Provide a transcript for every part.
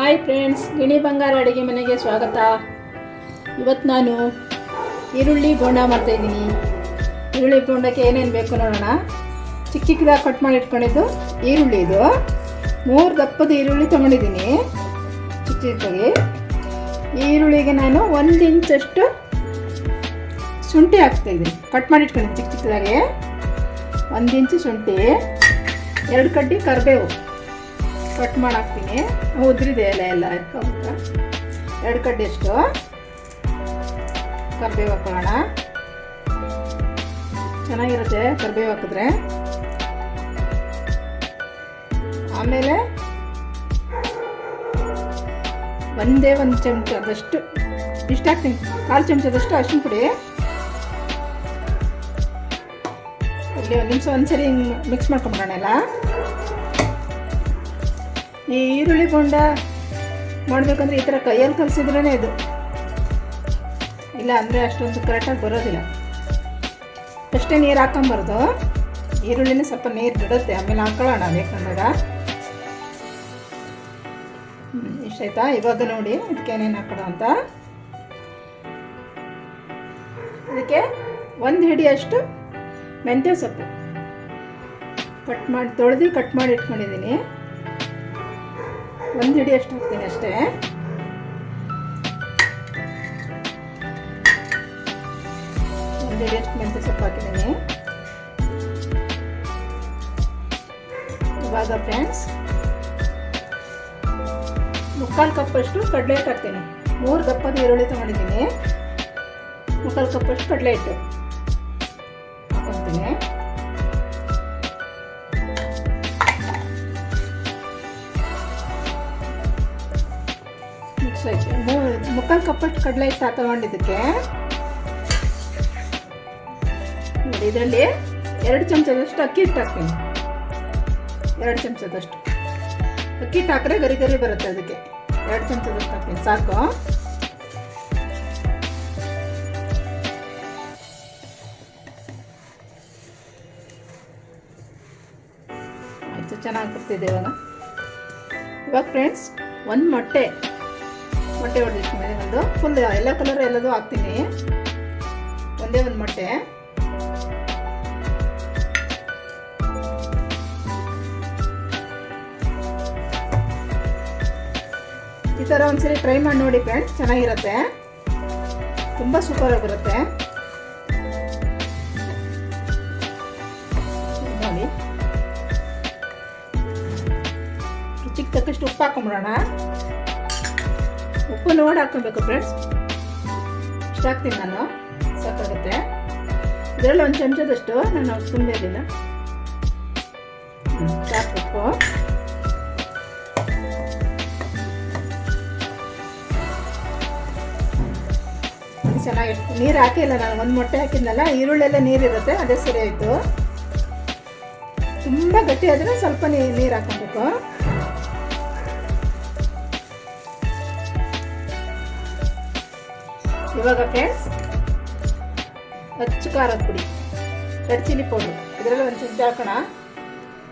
Hi friends ಗಿಣಿ ಬಂಗಾರ ಅಡುಗೆ ಮನೆಗೆ ಸ್ವಾಗತ. ಇವತ್ತು ನಾನು ಈರುಳ್ಳಿ ಬೋಂಡ ಮಾಡ್ತಾಯಿದ್ದೀನಿ ಈರುಳ್ಳಿ ಬೋಂಡಕ್ಕೆ ಏನೇನು ಬೇಕು ನೋಡೋಣ. ಚಿಕ್ಕ ಚಿಕ್ಕದಾಗಿ ಕಟ್ ಮಾಡಿ ಇಟ್ಕೊಂಡಿದ್ದು ಈರುಳ್ಳಿ ಇದು. ಮೂರು ದಪ್ಪದ ಈರುಳ್ಳಿ ತೊಗೊಂಡಿದ್ದೀನಿ. ಚಿಕ್ಕ ಚಿಕ್ಕದಾಗಿ. ಈರುಳ್ಳಿಗೆ ನಾನು ಒಂದು ಇಂಚಷ್ಟು ಶುಂಠಿ ಹಾಕ್ತಾಯಿದ್ದೀನಿ ಕಟ್ ಮಾಡಿ ಇಟ್ಕೊಂಡಿದ್ದೀನಿ ಚಿಕ್ಕ ಚಿಕ್ಕದಾಗಿ. ಒಂದು ಇಂಚು ಶುಂಠಿ. ಎರಡು ಕಡ್ಡಿ ಕರಿಬೇವು. ಕಟ್ ಮಾಡಾಕ್ತೀನಿ. ಉದ್ರಿದೆ ಎಲೆ ಎಲ್ಲ ಎರಡು ಕಡ್ಡಿ ಎಷ್ಟು ಕರ್ಬೇವು ಹಾಕೋಣ ಚೆನ್ನಾಗಿರುತ್ತೆ ಕರ್ಬೇವು ಹಾಕಿದ್ರೆ. ಆಮೇಲೆ ಒಂದೇ ಒಂದು ಚಮಚದಷ್ಟು ಇಷ್ಟು ಹಾಕ್ತೀನಿ ಕಾಲು ಚಮಚದಷ್ಟು ಅರ್ಶಿನ ಪುಡಿ. ಇಲ್ಲಿ ಒಂದು ನಿಮಿಷ ಒಂದ್ಸರಿ ಮಿಕ್ಸ್ ಮಾಡ್ಕೊಂಬಿಡೋಣ ಎಲ್ಲ. ಈ ಈರುಳ್ಳಿ ಬೋಂಡ ಮಾಡಬೇಕಂದ್ರೆ ಈ ಥರ ಕೈಯಲ್ಲಿ ಕಲಿಸಿದ್ರೇ ಇದು. ಇಲ್ಲ ಅಂದರೆ ಅಷ್ಟೊಂದು ಕರೆಕ್ಟಾಗಿ ಬರೋದಿಲ್ಲ. ಅಷ್ಟೇ ನೀರು ಹಾಕೊಂಬಾರ್ದು ಈರುಳ್ಳಿನೇ ಸ್ವಲ್ಪ ನೀರು ಬಿಡುತ್ತೆ. ಆಮೇಲೆ ಹಾಕೊಳ್ಳೋಣ ಬೇಕಂದಾಗ. ಇಷ್ಟಾಯ್ತಾ ಇವಾಗ ನೋಡಿ ಅದಕ್ಕೆ ಏನೇನು ಹಾಕೋಣ ಅಂತ. ಅದಕ್ಕೆ ಒಂದು ಹಿಡಿಯಷ್ಟು ಮೆಂತ್ಯ ಸೊಪ್ಪು. ಕಟ್ ಮಾಡಿ, ತೊಳೆದು ಕಟ್ ಮಾಡಿ ಇಟ್ಕೊಂಡಿದ್ದೀನಿ. ಒಂದು ಹಿಡಿ ಅಷ್ಟು ಹಾಕ್ತೀನಿ ಅಷ್ಟೇ. ಒಂದು ಹಿಡಿ ಅಷ್ಟು ಮೆಂತ್ಯ ಸೊಪ್ಪು ಹಾಕಿದ್ದೀನಿ. ಇವಾಗ ಫ್ರೆಂಡ್ಸ್ ಮುಕ್ಕಾಲು ಕಪ್ಪಷ್ಟು ಕಡಲೆ ಹಿಟ್ಟು ಹಾಕ್ತೀನಿ. ಮೂರು ದಪ್ಪದ ಈರುಳ್ಳಿ ತೊಗೊಂಡಿದ್ದೀನಿ. ಮುಕ್ಕಾಲು ಕಪ್ಪಷ್ಟು ಕಡಲೆ ಹಿಟ್ಟು ಹಾಕೊತೀನಿ. ಮಿಕ್ಸ್ ಆಯ್ತು ಮೂ- ಮುಕ್ಕಾಲು ಕಪ್ಪಷ್ಟು ಕಡಲೆ ಹಿಟ್ಟು ತಗೊಂಡಿದ್ದಕ್ಕೆ? ಇದರಲ್ಲಿ ಎರಡು ಚಮಚದಷ್ಟು ಅಕ್ಕಿ ಹಿಟ್ಟು ಹಾಕ್ತೀನಿ ಎರಡು ಚಮಚದಷ್ಟು. ಅಕ್ಕಿ ಹಿಟ್ಟು ಹಾಕಿದ್ರೆ ಗರಿ ಗರಿ ಬರುತ್ತೆ ಅದಕ್ಕೆ. ಎರಡು ಚಮಚದಷ್ಟು ಹಾಕ್ತೀನಿ. ಸಾಕು. ಆಯಿತು, ಚೆನ್ನಾಗಿ ಬರ್ತಿದೆ ಇವಾಗ. ಇವಾಗ ಫ್ರೆಂಡ್ಸ್ ಒಂದು ಮೊಟ್ಟೆ. ಮೊಟ್ಟೆ ಹೊಡೆದಿಟ್ಕೊಂಡೆ ಒಂದು ಫುಲ್ ಎಲ್ಲ ಕಲರ್ ಎಲ್ಲದೂ ಹಾಕ್ತೀನಿ. ಒಂದೇ ಒಂದು ಮೊಟ್ಟೆ. ಈ ಥರ ಒಂದ್ಸರಿ ಟ್ರೈ ಮಾಡಿ ನೋಡಿ ಫ್ರೆಂಡ್ಸ್ ಚೆನ್ನಾಗಿರುತ್ತೆ. ತುಂಬ ಸೂಪರ್ ಆಗಿರುತ್ತೆ ರುಚಿಗೆ ತಕ್ಕಷ್ಟು ಉಪ್ಪು ಹಾಕೊಂಬಿಡೋಣ. ಉಪ್ಪು ನೋಡಿ ಹಾಕೊಬೇಕು ಫ್ರೆಂಡ್ಸ್ ಇಷ್ಟ ಹಾಕ್ತೀನಿ ನಾನು. ಸಾಕಾಗುತ್ತೆ. ಇದರಲ್ಲಿ ಒಂದು ಚಮಚದಷ್ಟು ನಾನು ತುಂಬಿರಲಿಲ್ಲ ಸಾಕು ಉಪ್ಪು. ಚೆನ್ನಾಗಿರುತ್ತೆ ನೀರು ಹಾಕಿಲ್ಲ ನಾನು, ಒಂದು ಮೊಟ್ಟೆ ಹಾಕಿದ್ನಲ್ಲ, ಈರುಳ್ಳೆಲ್ಲ ನೀರಿರುತ್ತೆ, ಅದೇ ಸರಿ ಆಯಿತು. ತುಂಬ ಗಟ್ಟಿ ಆದರೆ ಸ್ವಲ್ಪ ನೀರು ಹಾಕೊಬೇಕು ಇವಾಗ ಫ್ರೆಂಡ್ಸ್, ಅಚ್ಚು ಖಾರದ ಪುಡಿ, ರೆಡ್ ಚಿಲ್ಲಿ ಪೌಡ್ರು. ಇದರಲ್ಲಿ ಒಂದು ಚಮಚ ಹಾಕೋಣ.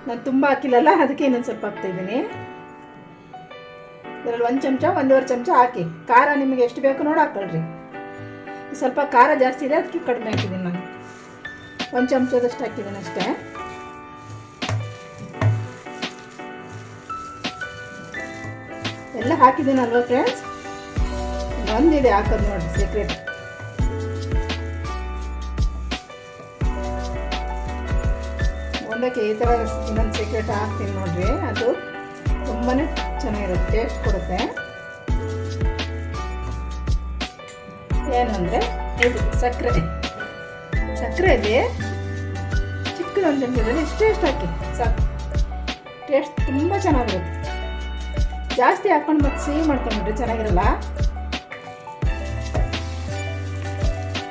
ನಾನು ತುಂಬ ಹಾಕಿಲ್ಲಲ್ಲ, ಅದಕ್ಕೆ ಇನ್ನೊಂದು ಸ್ವಲ್ಪ ಹಾಕ್ತಾಯಿದ್ದೀನಿ ಇದರಲ್ಲಿ ಒಂದು ಚಮಚ, ಒಂದೂವರೆ ಚಮಚ ಹಾಕಿ. ಖಾರ ನಿಮಗೆ ಎಷ್ಟು ಬೇಕು ನೋಡಿ ಹಾಕೊಳ್ರಿ. ಸ್ವಲ್ಪ ಖಾರ ಜಾಸ್ತಿ ಇದೆ, ಅದಕ್ಕೆ ಕಡಿಮೆ ಹಾಕಿದ್ದೀನಿ ನಾನು. ಒಂದು ಚಮಚದಷ್ಟು ಹಾಕಿದ್ದೀನಿ ಅಷ್ಟೇ. ಎಲ್ಲ ಹಾಕಿದ್ದೀನಲ್ವ ಫ್ರೆಂಡ್ಸ್? ಒಂದಿದೆ ಹಾಕೋದು ನೋಡಿ ಸೀಕ್ರೆಟ್ ಒಂದಕ್ಕೆ ಈ ಥರ ಇನ್ನೊಂದು ಸೀಕ್ರೆಟ್ ಹಾಕ್ತೀನಿ ನೋಡ್ರಿ. ಅದು ತುಂಬಾ ಚೆನ್ನಾಗಿರುತ್ತೆ ಟೇಸ್ಟ್ ಕೊಡುತ್ತೆ. ಏನಂದರೆ, ಇದು ಸಕ್ಕರೆ. ಸಕ್ಕರೆಯಲ್ಲಿ ಚಿಕ್ಕದೊಂದು ಚಮಚದಲ್ಲಿ ಇಷ್ಟು ಎಷ್ಟು ಹಾಕಿ, ಸಾಕು. ಟೇಸ್ಟ್ ತುಂಬ ಚೆನ್ನಾಗಿರುತ್ತೆ. ಜಾಸ್ತಿ ಹಾಕ್ಕೊಂಡು ಮತ್ತೆ ಸಿಹಿ ಮಾಡ್ಕೊಂಡ್ಬಿಟ್ರೆ ಚೆನ್ನಾಗಿರಲ್ಲ?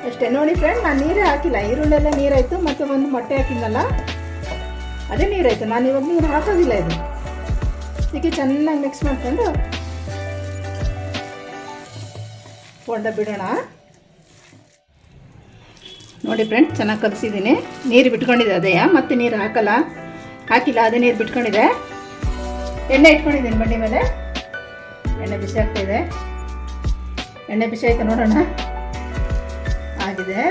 ಅಷ್ಟೇ. ನೋಡಿ ಫ್ರೆಂಡ್ ನಾನು ನೀರೇ ಹಾಕಿಲ್ಲ. ಈರುಳ್ಳೆಲ್ಲ ನೀರಾಯಿತು, ಮತ್ತು ಒಂದು ಮೊಟ್ಟೆ ಹಾಕಿದ್ನಲ್ಲ? ಅದೇ ನೀರಾಯಿತು. ನಾನು ಇವಾಗ ನೀರು ಹಾಕೋದಿಲ್ಲ ಇದು. ಇದಕ್ಕೆ ಚೆನ್ನಾಗಿ ಮಿಕ್ಸ್ ಮಾಡ್ಕೊಂಡು ಹೊಂಡ ಬಿಡೋಣ. ನೋಡಿ ಫ್ರೆಂಡ್ ಚೆನ್ನಾಗಿ ಕಲಿಸಿದ್ದೀನಿ ನೀರು ಬಿಟ್ಕೊಂಡಿದೆ ಅದೇ, ಮತ್ತೆ ನೀರು ಹಾಕಲ್ಲ. ಹಾಕಿಲ್ಲ, ಅದೇ ನೀರು ಬಿಟ್ಕೊಂಡಿದೆ. ಎಣ್ಣೆ ಇಟ್ಕೊಂಡಿದ್ದೀನಿ ಬಂಡಿ ಮೇಲೆ. ಎಣ್ಣೆ ಬಿಸಿ ಆಗ್ತಾ ಇದೆ. ಎಣ್ಣೆ ಬಿಸಿ ಆಯ್ತು ನೋಡೋಣ. ಆಗಿದೆ.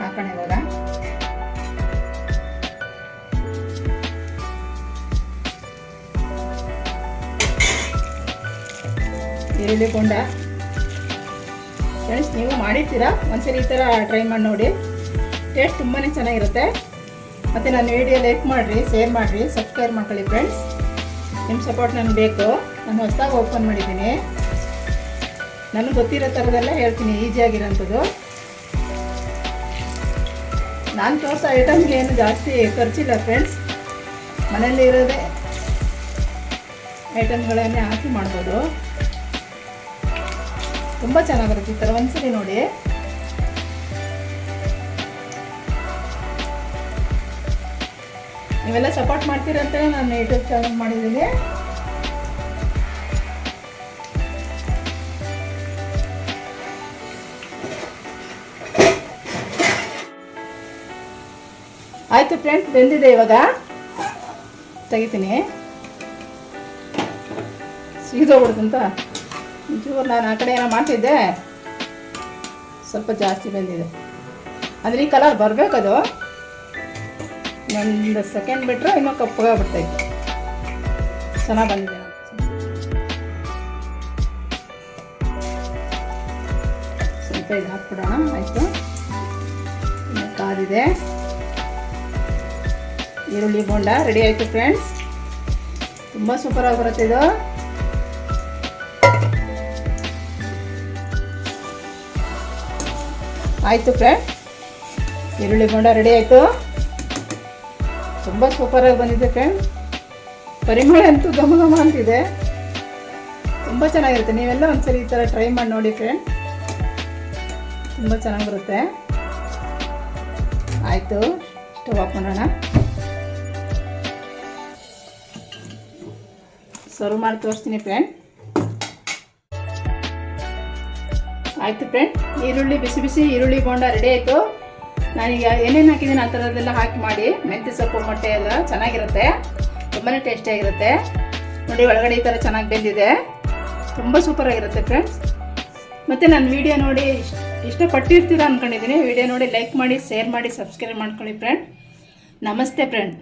ಹಾಕೋಣ ಇವಾಗ. ಈರುಳ್ಳಿ ಕೊಂಡ. ಫ್ರೆಂಡ್ಸ್ ನೀವು ಮಾಡಿರ್ತೀರಾ? ಒಂದ್ಸರಿ ಈ ಥರ ಟ್ರೈ ಮಾಡಿ ನೋಡಿ. ಟೇಸ್ಟ್ ತುಂಬಾ ಚೆನ್ನಾಗಿರುತ್ತೆ. ಮತ್ತು ನನ್ನ ವಿಡಿಯೋ ಲೈಕ್ ಮಾಡಿರಿ ಶೇರ್ ಮಾಡಿರಿ ಸಬ್ಸ್ಕ್ರೈಬ್ ಮಾಡ್ಕೊಳ್ಳಿ ಫ್ರೆಂಡ್ಸ್ ನಿಮ್ಮ ಸಪೋರ್ಟ್ ನನಗೆ ಬೇಕು. ನಾನು ಹೊಸದಾಗಿ ಓಪನ್ ಮಾಡಿದ್ದೀನಿ. ನನಗೆ ಗೊತ್ತಿರೋ ಥರದೆಲ್ಲ ಹೇಳ್ತೀನಿ ಈಸಿಯಾಗಿರೋಂಥದ್ದು ನಾನು ತೋರಿಸೋ ಐಟಮ್ಗೆ ಏನು ಜಾಸ್ತಿ ಖರ್ಚಿಲ್ಲ ಫ್ರೆಂಡ್ಸ್ ಮನೆಯಲ್ಲಿ ಇರೋದೇ ಐಟಮ್ಗಳನ್ನೇ ಹಾಕಿ ಮಾಡ್ಬೋದು. ತುಂಬ ಚೆನ್ನಾಗಿರುತ್ತೆ ಈ ಥರ ಒಂದ್ಸರಿ ನೋಡಿ. ನೀವೆಲ್ಲ ಸಪೋರ್ಟ್ ಮಾಡ್ತೀರಂತಲೇ ನಾನು ಯೂಟ್ಯೂಬ್ ಚಾನಲ್ ಮಾಡಿದ್ದೀನಿ. ಆಯಿತು ಫ್ರೆಂಡ್ಸ್ ಬೆಂದಿದೆ ಇವಾಗ. ತೆಗಿತೀನಿ. ಸೀದೋಗ್ಬಿಡ್ತಂತ ಒಂಚೂರು ನಾನು ಆ ಕಡೆ ಏನೋ ಮಾಡ್ತಿದ್ದೆ. ಸ್ವಲ್ಪ ಜಾಸ್ತಿ ಬೆಂದಿದೆ. ಅಂದರೆ ಈ ಕಲರ್ ಬರಬೇಕದು ಒಂದು ಸೆಕೆಂಡ್ ಬಿಟ್ಟರೆ ಇನ್ನೂ ಕಪ್ಪಗಾಗ್ಬಿಡ್ತೈತೆ ಚೆನ್ನಾಗಿ ಬಂದಿದೆ. ಸ್ವಲ್ಪ ಇದು ಹಾಕ್ಬಿಡೋಣ ಆಯಿತು ಕಾದಿದೆ. ಈರುಳ್ಳಿ ಬೋಂಡ ರೆಡಿ ಆಯಿತು ಫ್ರೆಂಡ್ಸ್ ತುಂಬ ಸೂಪರಾಗಿ ಬರುತ್ತೆ ಇದು. ಆಯಿತು ಫ್ರೆಂಡ್ ಈರುಳ್ಳಿ ಬೋಂಡ ರೆಡಿ ಆಯಿತು. ತುಂಬ ಸೂಪರಾಗಿ ಬಂದಿದೆ ಫ್ರೆಂಡ್ ಪರಿಮಳ ಅಂತೂ ಘಮ ಘಮ ಅಂತಿದೆ. ತುಂಬ ಚೆನ್ನಾಗಿರುತ್ತೆ. ನೀವೆಲ್ಲ ಒಂದ್ಸರಿ ಈ ಥರ ಟ್ರೈ ಮಾಡಿ ನೋಡಿ ಫ್ರೆಂಡ್ ತುಂಬ ಚೆನ್ನಾಗಿ ಬರುತ್ತೆ ಆಯಿತು ಸ್ಟವ್ ಆಫ್ ಸರ್ವ್ ಮಾಡಿ ತೋರಿಸ್ತೀನಿ ಫ್ರೆಂಡ್ ಆಯಿತು ಫ್ರೆಂಡ್ ಈರುಳ್ಳಿ, ಬಿಸಿ ಬಿಸಿ ಈರುಳ್ಳಿ ಬೋಂಡ ರೆಡಿ ಆಯಿತು. ನಾನೀಗ ಏನೇನು ಹಾಕಿದ್ದೀನಿ ಆ ಥರದ್ದೆಲ್ಲ ಹಾಕಿ ಮಾಡಿ. ಮೆಂತ್ಯ ಸೊಪ್ಪು ಮೊಟ್ಟೆ ಎಲ್ಲ ಚೆನ್ನಾಗಿರುತ್ತೆ. ತುಂಬಾ ಟೇಸ್ಟಿಯಾಗಿರುತ್ತೆ ನೋಡಿ, ಒಳಗಡೆ ಈ ಥರ ಚೆನ್ನಾಗಿ ಬೆಂದಿದೆ. ತುಂಬ ಸೂಪರಾಗಿರುತ್ತೆ ಫ್ರೆಂಡ್ಸ್ ಮತ್ತು ನನ್ನ ವಿಡಿಯೋ ನೋಡಿ ಇಷ್ಟ ಇಷ್ಟಪಟ್ಟಿರ್ತೀರ ಅಂದ್ಕೊಂಡಿದ್ದೀನಿ ವಿಡಿಯೋ ನೋಡಿ ಲೈಕ್ ಮಾಡಿ ಶೇರ್ ಮಾಡಿ ಸಬ್ಸ್ಕ್ರೈಬ್ ಮಾಡ್ಕೊಳ್ಳಿ ಫ್ರೆಂಡ್ ನಮಸ್ತೆ ಫ್ರೆಂಡ್